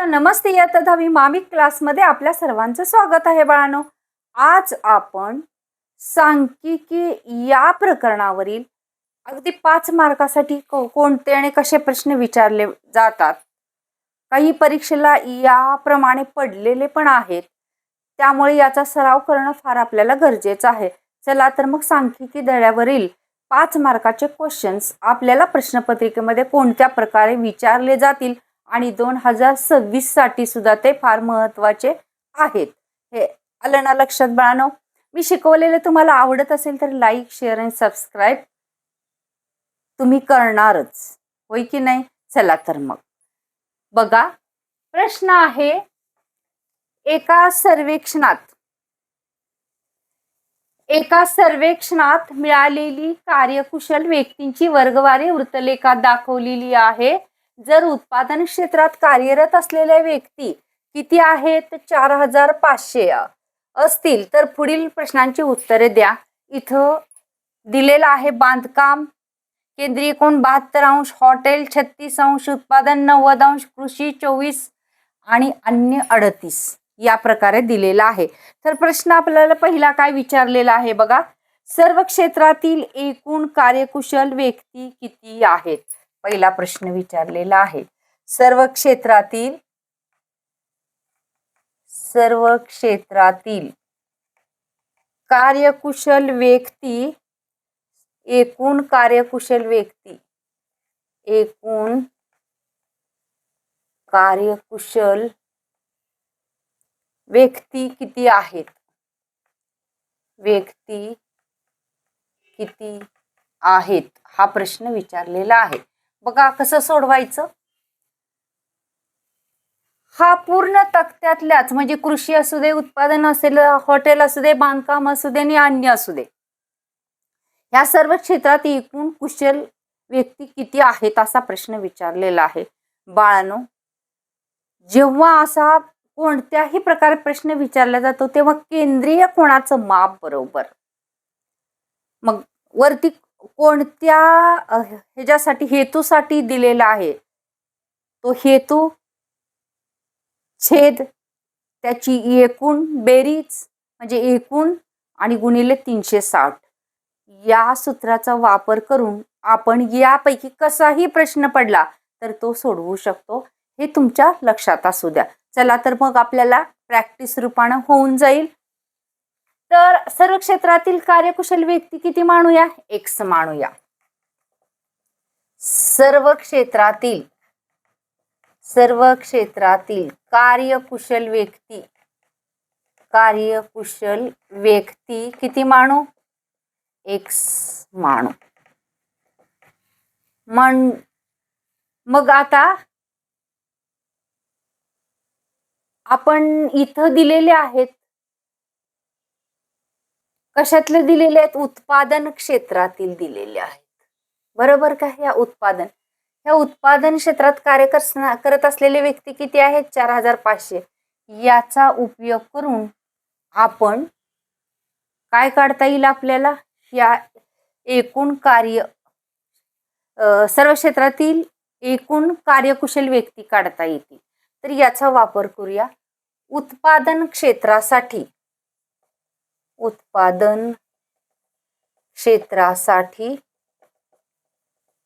तर नमस्ते. या तथावी मामिक क्लासमध्ये आपल्या सर्वांचं स्वागत आहे बाळानो. आज आपण सांख्यिकी या प्रकरणावरील अगदी पाच मार्कासाठी को कोणते आणि कसे प्रश्न विचारले जातात काही परीक्षेला याप्रमाणे पडलेले पण आहेत. त्यामुळे याचा सराव करणं फार आपल्याला गरजेचं आहे. चला तर मग सांख्यिकी धड्यावरील पाच मार्काचे क्वेश्चन्स आपल्याला प्रश्नपत्रिकेमध्ये कोणत्या प्रकारे विचारले जातील आणि दोन हजार सव्वीससाठी सुद्धा ते फार महत्त्वाचे आहेत. हे आलं ना लक्षात बाळानो मी शिकवलेले तुम्हाला आवडत असेल तर लाईक शेअर आणि सबस्क्राईब तुम्ही करणारच. होय की नाही? चला तर मग. बघा प्रश्न आहे एका सर्वेक्षणात एका सर्वेक्षणात मिळालेली कार्यकुशल व्यक्तींची वर्गवारी वृत्तलेखात दाखवलेली आहे. जर उत्पादन क्षेत्रात कार्यरत असलेल्या व्यक्ती किती आहेत? चार हजार पाचशे असतील. तर पुढील प्रश्नांची उत्तरे द्या. इथं दिलेलं आहे बांधकाम. केंद्रीय कोण? बहात्तर अंश. हॉटेल छत्तीस अंश. उत्पादन नव्वद अंश. कृषी चोवीस आणि अन्य अडतीस. या प्रकारे दिलेला आहे. तर प्रश्न आपल्याला पहिला काय विचारलेला आहे बघा. सर्व क्षेत्रातील एकूण कार्यकुशल व्यक्ती किती आहेत? पहिला प्रश्न विचारलेला आहे. सर्व क्षेत्रातील सर्व क्षेत्रातील कार्यकुशल व्यक्ती एकूण कार्यकुशल व्यक्ती एकूण कार्यकुशल व्यक्ती किती आहेत? व्यक्ती किती आहेत? हा प्रश्न विचारलेला आहे. बघा कसं सोडवायचं. हा पूर्ण तक्त्यातल्याच म्हणजे कृषी असू दे उत्पादन असेल हॉटेल असू दे बांधकाम असू दे आणि अन्य असू दे. या सर्व क्षेत्रात एकूण कुशल व्यक्ती किती आहेत असा प्रश्न विचारलेला आहे. बाळानो जेव्हा असा कोणत्याही प्रकारे प्रश्न विचारला जातो तेव्हा केंद्रीय कोणाचं माप बरोबर? मग वरती कोणत्या ह्याच्यासाठी हेतूसाठी दिलेला आहे? तो हेतू छेद त्याची एकूण बेरीज म्हणजे एकूण आणि गुणिले तीनशे साठ. या सूत्राचा वापर करून आपण यापैकी कसाही प्रश्न पडला तर तो सोडवू शकतो. हे तुमच्या लक्षात असू द्या. चला तर मग आपल्याला प्रॅक्टिस रूपानं होऊन जाईल. तर सर्व क्षेत्रातील कार्यकुशल व्यक्ती किती मानूया एक्स मानूया सर्व क्षेत्रातील सर्व क्षेत्रातील कार्यकुशल व्यक्ती कार्यकुशल व्यक्ती किती मानू एक्स मानू मन मग आता आपण इथं दिलेले आहेत कशातले दिलेले आहेत? उत्पादन क्षेत्रातील दिलेले आहेत. बरोबर का या उत्पादन? ह्या उत्पादन क्षेत्रात कार्य करत असलेले व्यक्ती किती आहेत? चार हजार पाचशे याचा उपयोग करून आपण काय काढता येईल आपल्याला? या एकूण कार्य सर्व क्षेत्रातील एकूण कार्यकुशल व्यक्ती काढता येतील. तर याचा वापर करूया. उत्पादन क्षेत्रासाठी उत्पादन क्षेत्रासाठी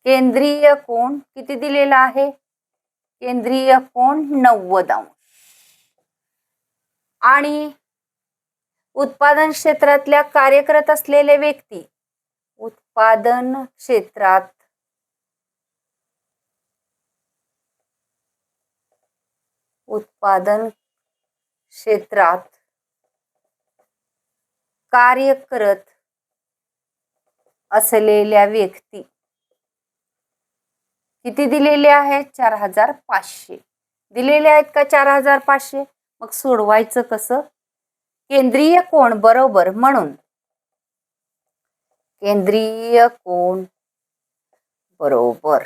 केंद्रीय कोण किती दिलेला आहे? केंद्रीय कोण नव्वद अंश. आणि उत्पादन क्षेत्रातल्या कार्य करत असलेले व्यक्ती उत्पादन क्षेत्रात उत्पादन क्षेत्रात कार्य करत असलेल्या व्यक्ती किती दिलेले आहेत चार हजार पाचशे दिलेले आहेत का चार हजार पाचशे मग सोडवायचं कसं? केंद्रीय कोण? बरोबर. म्हणून. केंद्रीय कोण? बरोबर.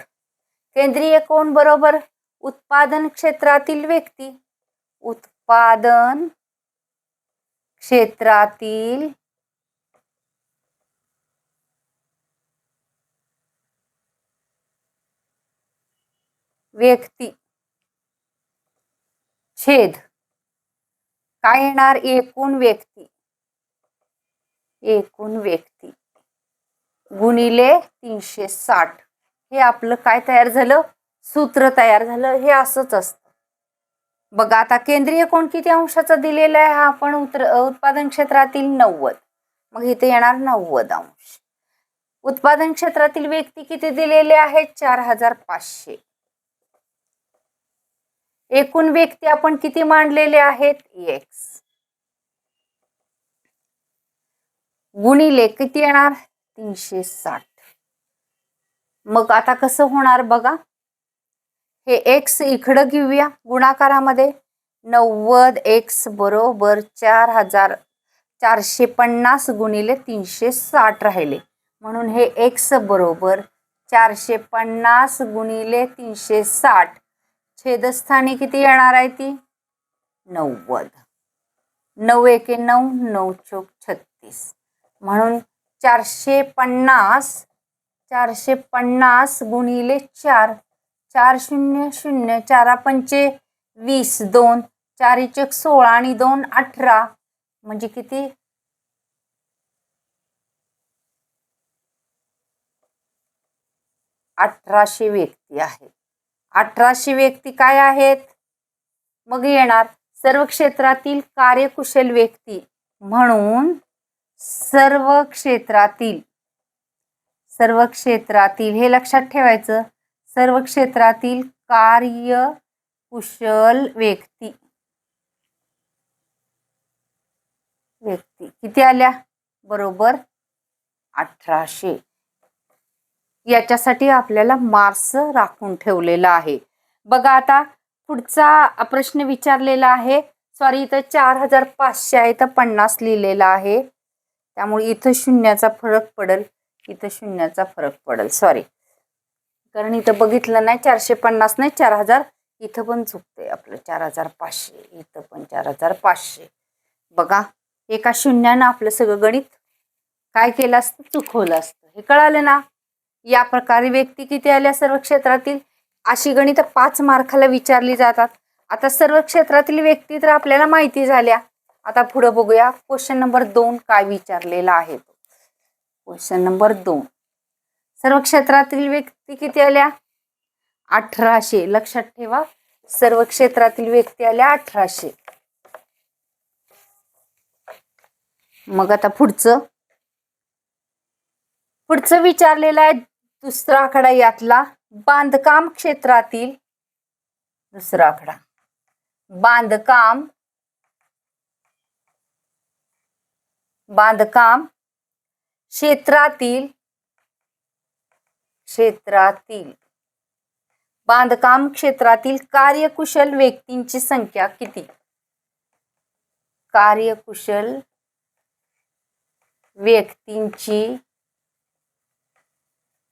केंद्रीय कोण? बरोबर. उत्पादन क्षेत्रातील व्यक्ती. उत्पादन क्षेत्रातील व्यक्ती. छेद. काय येणार? एकूण व्यक्ती. एकूण व्यक्ती. गुणिले तीनशे साठ. हे आपलं काय तयार झालं? सूत्र तयार झालं. हे असंच असतं. बघा आता केंद्रीय कोण किती अंशाचा दिलेला आहे? हा आपण उतर उत्पादन क्षेत्रातील नव्वद. मग इथे येणार नव्वद अंश. उत्पादन क्षेत्रातील व्यक्ती किती दिलेले आहेत? चार हजार पाचशे एकूण व्यक्ती आपण किती मांडलेले आहेत? एक्स गुणिले किती येणार? तीनशे साठ. मग आता कसं होणार बघा? हे एक्स इकडं घेऊया गुणाकारामध्ये. नव्वद एक्स बरोबर चार हजार चारशे पन्नास गुणिले तीनशे साठ राहिले. म्हणून हे एक्स बरोबर चारशे पन्नास गुणिले तीनशे साठ. छेदस्थानी किती येणार आहे ती? नव्वद. नऊ एके नऊ नऊ चोक छत्तीस. म्हणून चारशे पन्नास चारशे पन्नास गुणिले चार. चार शून्य शून्य चारा पंचे वीस दोन चार चक सोळा आणि दोन अठरा. म्हणजे किती? अठराशे व्यक्ती आहेत. अठराशे व्यक्ती काय आहेत? मग येणार सर्व क्षेत्रातील कार्यकुशल व्यक्ती म्हणून सर्व क्षेत्रातील सर्व क्षेत्रातील हे लक्षात ठेवायचं. सर्व क्षेत्रातील कार्य कुशल व्यक्ती. व्यक्ती. किती आल्या? बरोबर अठराशे. याच्यासाठी आपल्याला मार्क्स राखून ठेवलेला आहे. बघा आता पुढचा प्रश्न विचारलेला आहे. सॉरी इथं चार हजार पाचशे आहे तर पन्नास लिहिलेला आहे. त्यामुळे इथं शून्याचा फरक पडेल. इथं शून्याचा फरक पडेल. सॉरी कारण इथं बघितलं नाही चारशे पन्नास नाही चार हजार इथं पण चुकते आपलं चार हजार पाचशे इथं पण चार हजार पाचशे बघा एका शून्यानं आपलं सगळं गणित काय केलं असतं? चुकवलं असतं. हे कळालं ना? या प्रकारे व्यक्ती किती आल्या सर्व क्षेत्रातील? अशी गणित पाच मार्काला विचारली जातात. आता सर्व क्षेत्रातील व्यक्ती तर आपल्याला माहिती झाल्या. आता पुढं बघूया. क्वेश्चन नंबर दोन काय विचारलेला आहे क्वेश्चन नंबर दोन. सर्व क्षेत्रातील व्यक्ती किती आल्या? अठराशे. लक्षात ठेवा. सर्व क्षेत्रातील व्यक्ती आल्या अठराशे. मग आता पुढचं. पुढचं विचारलेलं आहे दुसरा आकडा यातला. बांधकाम क्षेत्रातील दुसरा आकडा. बांधकाम. बांधकाम क्षेत्रातील क्षेत्रातील. बांधकाम क्षेत्रातील कार्यकुशल व्यक्तींची संख्या किती? कार्यकुशल व्यक्तींची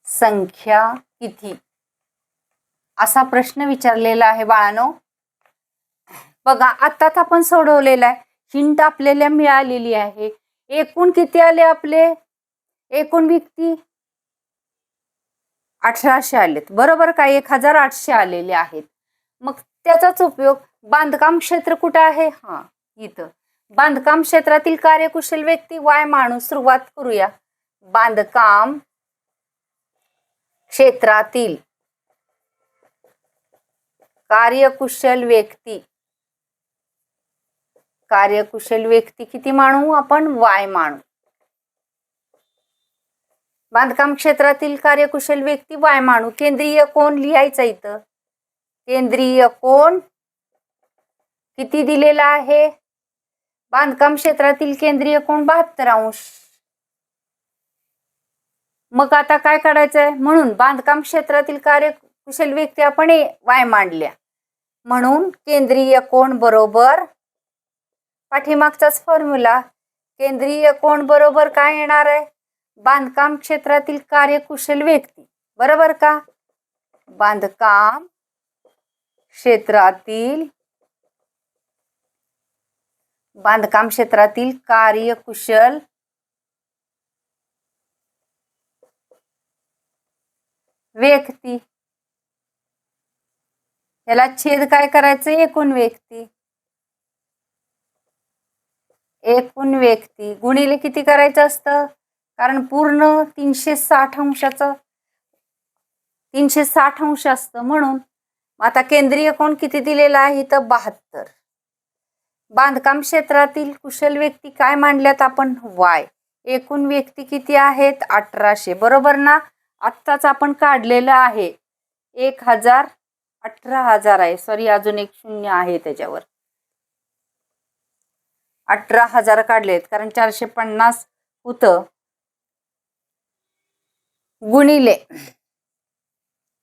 संख्या किती? असा प्रश्न विचारलेला आहे बाळानो. बघा आताच आपण सोडवलेला आहे. हिंट आपल्याला मिळालेली आहे. एकूण किती आले आपले? एकूण व्यक्ती? अठराशे आलेत. बरोबर काय एक हजार आठशे आलेले आहेत. मग त्याचाच उपयोग बांधकाम क्षेत्र कुठं आहे? हा इथं. बांधकाम क्षेत्रातील कार्यकुशल व्यक्ती वाय माणूस सुरुवात करूया. बांधकाम क्षेत्रातील कार्यकुशल व्यक्ती. कार्यकुशल व्यक्ती किती मानू आपण वाय मानू बांधकाम क्षेत्रातील कार्यकुशल व्यक्ती वाय मानू केंद्रीय कोण लिहायचा इथं? केंद्रीय कोण? किती दिलेला आहे? बांधकाम क्षेत्रातील केंद्रीय कोण? बहात्तर अंश. मग आता काय करायचंय म्हणून बांधकाम क्षेत्रातील कार्यकुशल व्यक्ती आपण वाय मांडल्या. म्हणून केंद्रीय कोण बरोबर? पाठीमागचाच फॉर्म्युला केंद्रीय कोण बरोबर काय येणार आहे? बांधकाम क्षेत्रातील कार्यकुशल व्यक्ती. बरोबर का? बांधकाम क्षेत्रातील बांधकाम क्षेत्रातील कार्यकुशल व्यक्ती. याला छेद काय करायचं? एकूण व्यक्ती. एकूण व्यक्ती. गुणिले किती करायचं असतं? कारण पूर्ण तीनशे साठ अंशाचं तीनशे साठ अंश असतं म्हणून आता केंद्रीय कोण किती दिलेला आहे तर बहात्तर. बांधकाम क्षेत्रातील कुशल व्यक्ती काय मांडल्यात आपण? वाय. एकूण व्यक्ती किती आहेत? अठराशे. बरोबर ना? आत्ताच आपण काढलेलं आहे. एक हजार अठरा हजार आहे. सॉरी अजून एक शून्य आहे त्याच्यावर. अठरा हजार काढलेत कारण चारशे पन्नास होतं. गुणिले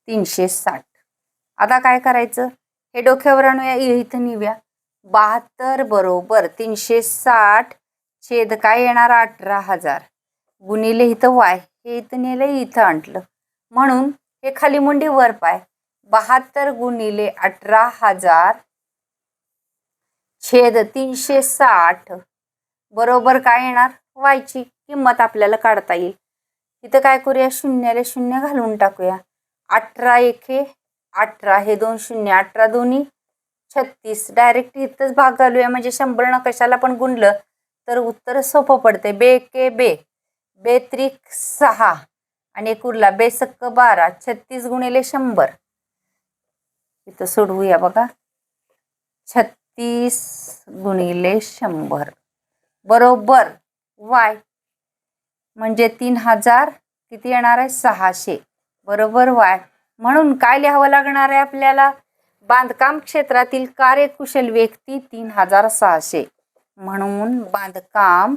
तीनशे साठ. आता काय करायचं? हे डोक्यावर आणूया इथं निव्या बहात्तर बरोबर तीनशे साठ छेद काय येणार? अठरा हजार. गुणिले इथं वाय हे इथं नेलं इथं आणलं. म्हणून हे खाली मुंडी वर पाय. बहात्तर गुणिले अठरा हजार छेद तीनशे साठ. बरोबर काय येणार? वायची किंमत आपल्याला काढता येईल. तिथं काय करूया? शून्याला शून्य घालून टाकूया. अठरा एके अठरा हे दोन शून्य. अठरा दोन्ही. छत्तीस. डायरेक्ट इथंच भाग घालूया. म्हणजे शंभर न कशाला पण गुणलं तर उत्तर सोपं पडते बे के बे बे. त्रिक सहा. आणि एक उरला. बेसक्क बारा. छत्तीस गुणिले शंभर. इथं सोडवूया बघा. छत्तीस गुणिले शंभर. बरोबर. वाय. म्हणजे तीन हजार किती येणार आहे सहाशे. बरोबर वाय. म्हणून काय लिहावं लागणार आहे आपल्याला? बांधकाम क्षेत्रातील कार्यकुशल व्यक्ती तीन हजार सहाशे. म्हणून बांधकाम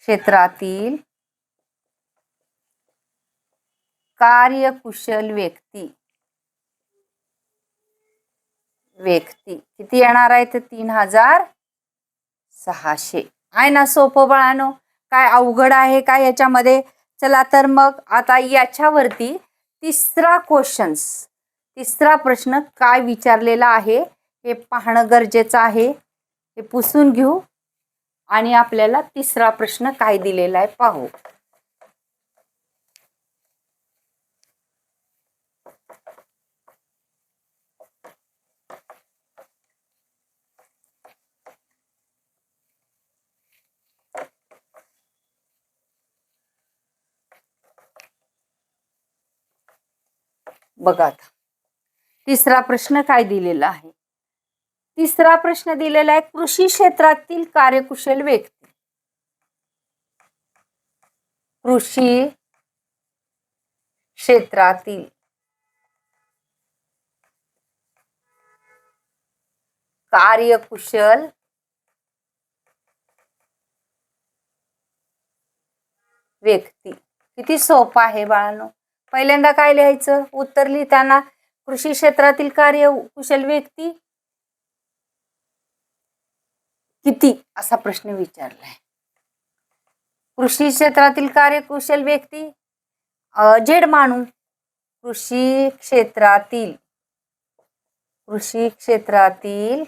क्षेत्रातील कार्यकुशल व्यक्ती. व्यक्ती. किती येणार आहे? तर तीन हजार सहाशे. आहे ना सोपं बाळानो? काय अवघड आहे काय याच्यामध्ये? चला तर मग आता याच्यावरती तिसरा क्वेश्चन्स तिसरा प्रश्न काय विचारलेला आहे? हे पाहणं गरजेचं आहे. हे पुसून घेऊ. आणि आपल्याला तिसरा प्रश्न काय दिलेला आहे पाहू. बघा आता. तिसरा प्रश्न काय दिलेला आहे? तिसरा प्रश्न दिलेला आहे कृषी क्षेत्रातील कार्यकुशल व्यक्ती. कृषी क्षेत्रातील कार्यकुशल व्यक्ती. किती सोपा आहे बाळांनो? पहिल्यांदा काय लिहायचं? उत्तर लिहिताना कृषी क्षेत्रातील कार्य कुशल व्यक्ती किती? असा प्रश्न विचारलाय. कृषी क्षेत्रातील कार्यकुशल व्यक्ती जेड मानू. कृषी क्षेत्रातील कृषी क्षेत्रातील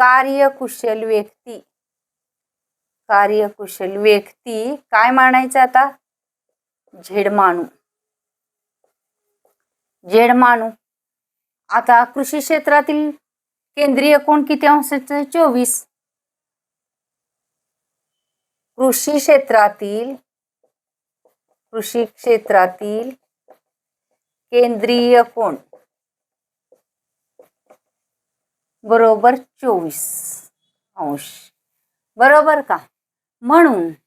कार्यकुशल व्यक्ती. कार्यकुशल व्यक्ती काय मानायचं आता? झेडमानू झेडमानू आता कृषी क्षेत्रातील केंद्रीय कोण किती अंशाचे चोवीस. कृषी क्षेत्रातील कृषी क्षेत्रातील केंद्रीय कोण? बरोबर चोवीस अंश. बरोबर का? म्हणून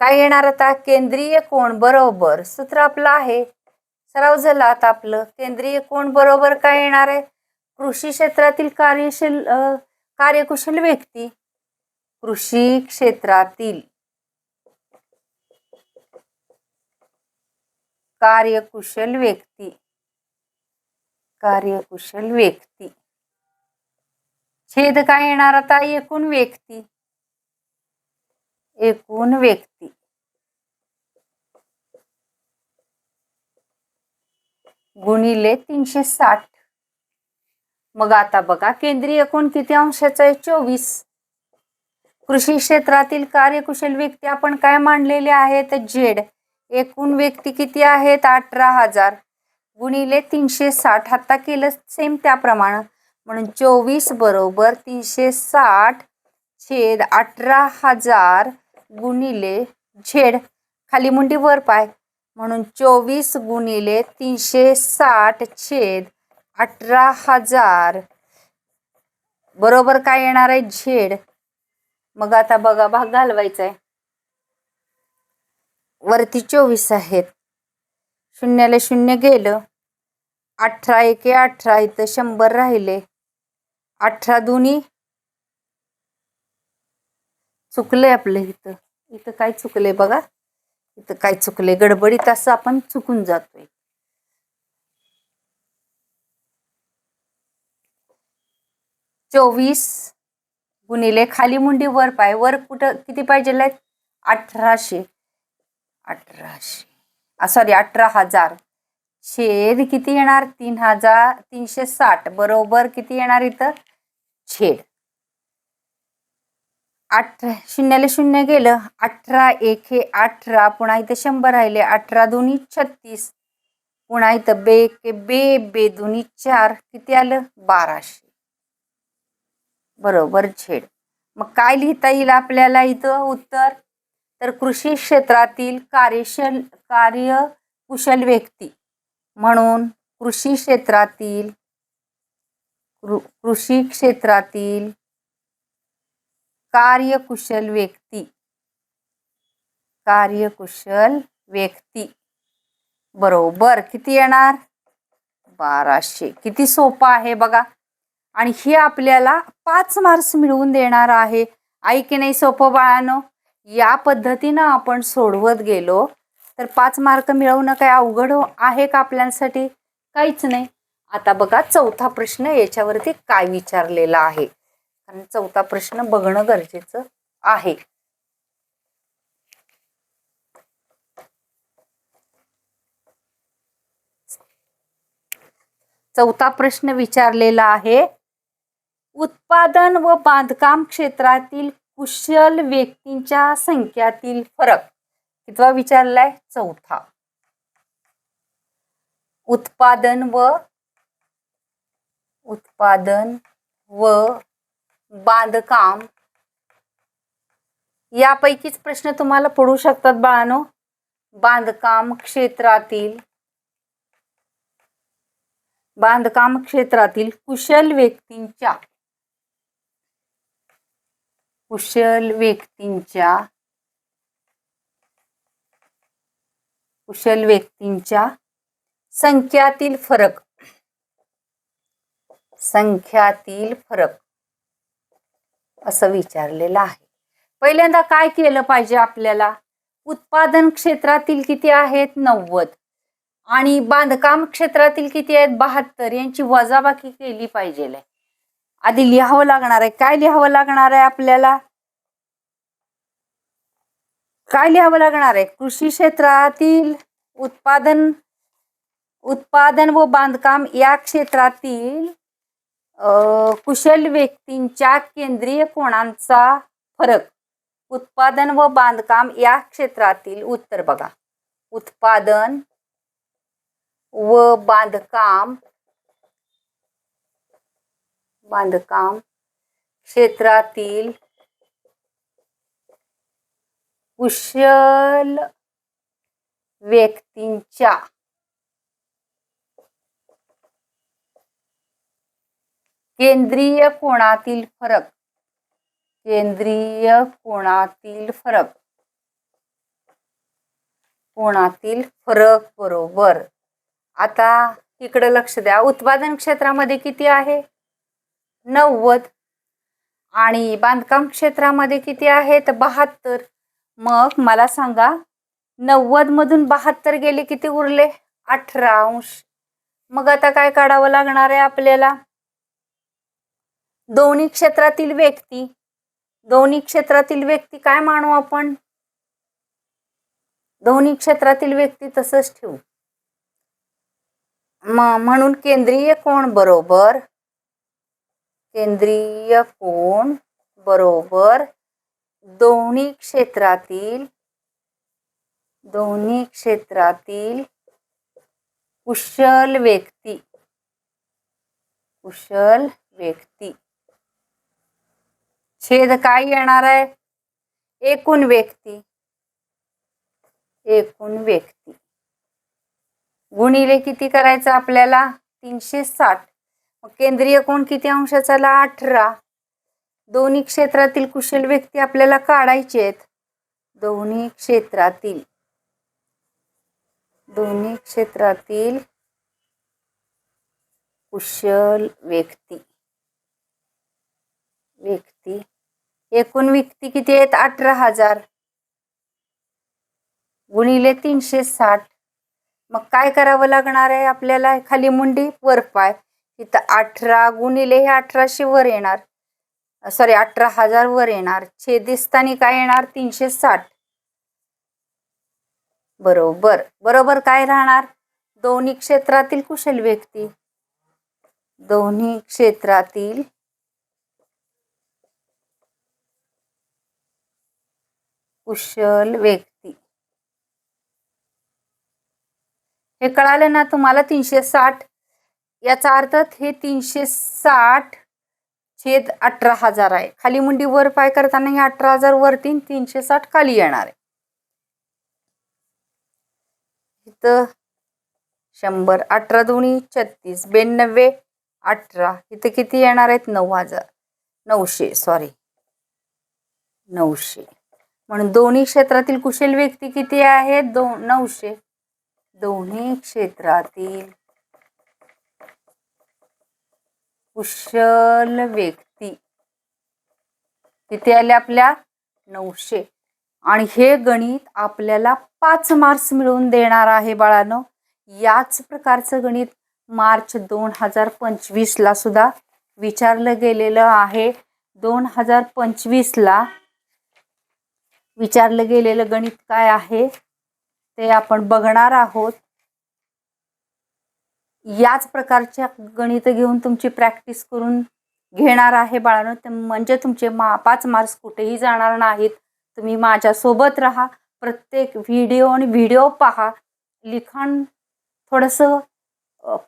काय येणार आता? केंद्रीय कोण? बरोबर. सूत्र आपलं आहे. सराव झाला आता आपलं. केंद्रीय कोण? बरोबर काय येणार आहे? कृषी क्षेत्रातील कार्यशील कार्यकुशल व्यक्ती कृषी क्षेत्रातील कार्यकुशल व्यक्ती कार्यकुशल व्यक्ती. छेद काय येणार आता? एकूण व्यक्ती. एकूण व्यक्ती. गुणिले तीनशे साठ. मग आता बघा केंद्रीय कोण किती अंशाचा आहे? चोवीस. कृषी क्षेत्रातील कार्यकुशल व्यक्ती आपण काय मांडलेले आहेत? जेड एकूण व्यक्ती किती आहेत? अठरा हजार. गुणिले तीनशे साठ. आता केलं सेम त्याप्रमाणे. म्हणून चोवीस बरोबर तीनशे साठ छेद अठरा हजार गुणिले झेड. खाली मुंडी वर पाय. म्हणून चोवीस गुणिले तीनशे साठ छेद अठरा हजार. बरोबर काय येणार आहे? झेड. मग आता बघा भाग घालवायचा आहे. वरती चोवीस आहेत. शून्याला शून्य गेलं. अठरा एके अठरा. इथं शंभर राहिले. अठरा दोन्ही चुकले आपलं इथं. इथं काय चुकले बघा. इथं काय चुकले गडबडीत असं आपण चुकून जातोय. चोवीस गुणिले खाली मुंडी वर पाय. वर कुठं किती पाहिजे अठराशे. अठराशे. सॉरी अठरा हजार. छेद किती येणार? तीन हजार तीनशे साठ. बरोबर किती येणार इथं? छेद. अठरा शून्याला शून्य गेलं. अठरा एक हे अठरा. पुन्हा इथं शंभर राहिले. अठरा दोन्ही छत्तीस. पुन्हा इथं बे के बे बे दोन्ही चार. किती आलं? बाराशे. बरोबर छेड. मग काय लिहिता येईल आपल्याला इथं? उत्तर? तर कृषी क्षेत्रातील कार्यशल कार्यकुशल व्यक्ती म्हणून कृषी क्षेत्रातील कृषी क्षेत्रातील कार्यकुशल व्यक्ती. कार्यकुशल व्यक्ती. बरोबर. किती येणार? बाराशे. किती सोपं आहे बघा. आणि हे आपल्याला पाच मार्क्स मिळवून देणार आहे. आई की नाही सोपं बाळानो? या पद्धतीनं आपण सोडवत गेलो. तर पाच मार्क मिळवणं काय अवघड आहे का आपल्यासाठी? काहीच नाही. आता बघा चौथा प्रश्न याच्यावरती काय विचारलेला आहे. कारण चौथा प्रश्न बघणं गरजेचं आहे. चौथा प्रश्न विचारलेला आहे. उत्पादन व बांधकाम क्षेत्रातील कुशल व्यक्तींच्या संख्यातील फरक. कितवा विचारलाय? चौथा. उत्पादन व उत्पादन व बांधकाम. यापैकीच प्रश्न तुम्हाला पडू शकतात बाळानो. बांधकाम क्षेत्रातील बांधकाम क्षेत्रातील कुशल व्यक्तींच्या कुशल व्यक्तींच्या कुशल व्यक्तींच्या संख्यातील फरक. संख्यातील फरक. असं विचारलेलं आहे. पहिल्यांदा काय केलं पाहिजे आपल्याला? उत्पादन क्षेत्रातील किती आहेत? नव्वद. आणि बांधकाम क्षेत्रातील किती आहेत? बहात्तर. यांची वजाबाकी केली पाहिजे आधी लिहावं लागणार आहे. काय लिहावं लागणार आहे आपल्याला? काय लिहावं लागणार आहे? कृषी क्षेत्रातील उत्पादन उत्पादन व बांधकाम या क्षेत्रातील कुशल व्यक्तींच्या केंद्रीय कोणांचा फरक? उत्पादन व बांधकाम या क्षेत्रातील उत्तर बघा. उत्पादन व बांधकाम बांधकाम क्षेत्रातील कुशल व्यक्तींच्या केंद्रीय कोणातील फरक? केंद्रीय कोणातील फरक? कोणातील फरक बरोबर? आता इकडे लक्ष द्या. उत्पादन क्षेत्रामध्ये किती आहे? नव्वद. आणि बांधकाम क्षेत्रामध्ये किती आहेत? बहात्तर. मग मला सांगा नव्वद मधून बहात्तर गेले किती उरले? अठरा अंश. मग आता काय काढावं लागणार आहे आपल्याला? दोन्ही क्षेत्रातील व्यक्ती दोन्ही क्षेत्रातील व्यक्ती काय मानू आपण? दोन्ही क्षेत्रातील व्यक्ती तसंच ठेवू. म्हणून केंद्रीय कोण बरोबर? केंद्रीय कोण बरोबर? दोन्ही क्षेत्रातील दोन्ही क्षेत्रातील कुशल व्यक्ती कुशल व्यक्ती. छेद काय येणार आहे? एकूण व्यक्ती. एकूण व्यक्ती. गुणिले किती करायचं आपल्याला? तीनशे साठ. मग केंद्रीय कोण किती अंशाचा आला अठरा. दोन्ही क्षेत्रातील कुशल व्यक्ती आपल्याला काढायचे आहेत. दोन्ही क्षेत्रातील. दोन्ही क्षेत्रातील कुशल व्यक्ती. व्यक्ती एकूण व्यक्ती किती आहेत? अठरा हजार. गुणिले तीनशे साठ. मग काय करावं लागणार आहे आपल्याला? खाली मुंडी वर पाय. इथं अठरा गुणिले हे अठराशे वर येणार. सॉरी अठरा हजार वर येणार. छेदिस्तानी काय येणार? तीनशे साठ. बरोबर. बरोबर काय राहणार? दोन्ही क्षेत्रातील कुशल व्यक्ती. दोन्ही क्षेत्रातील कुशल व्यक्ती. हे कळालं ना तुम्हाला तीनशे साठ याचा अर्थ हे तीनशे साठ छेद अठरा हजार आहे. खाली मुंडी वर पाय करताना हे अठरा हजार वरती तीनशे साठ खाली येणार आहे. इथं शंभर अठरा दोन्ही छत्तीस ब्याण्णवे अठरा. इथं किती येणार आहेत? नऊ हजार. नऊशे सॉरी नऊशे. म्हणून दोन्ही क्षेत्रातील कुशल व्यक्ती किती आहेत? दोन नऊशे. दोन्ही क्षेत्रातील कुशल व्यक्ती किती आले आपल्या? नऊशे. आणि हे गणित आपल्याला पाच मार्क्स मिळवून देणार आहे बाळांनो. याच प्रकारचं गणित मार्च दोन हजार पंचवीसला सुद्धा विचारलं गेलेलं आहे. दोन हजार पंचवीसला विचारलं गेलेलं गणित काय आहे ते आपण बघणार आहोत. याच प्रकारच्या गणित घेऊन तुमची प्रॅक्टिस करून घेणार आहे बाळानं. ते म्हणजे तुमचे मा पाच मार्क्स कुठेही जाणार नाहीत. तुम्ही माझ्यासोबत राहा. प्रत्येक व्हिडिओ आणि व्हिडिओ पहा. लिखाण थोडंसं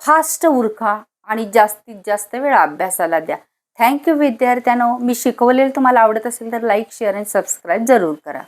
फास्ट उरका आणि जास्तीत जास्त वेळ अभ्यासाला द्या. थँक्यू विद्यार्थ्यांनो. मी शिकवलेलं तुम्हाला आवडत असेल तर लाईक शेअर आणि सबस्क्राईब जरूर करा.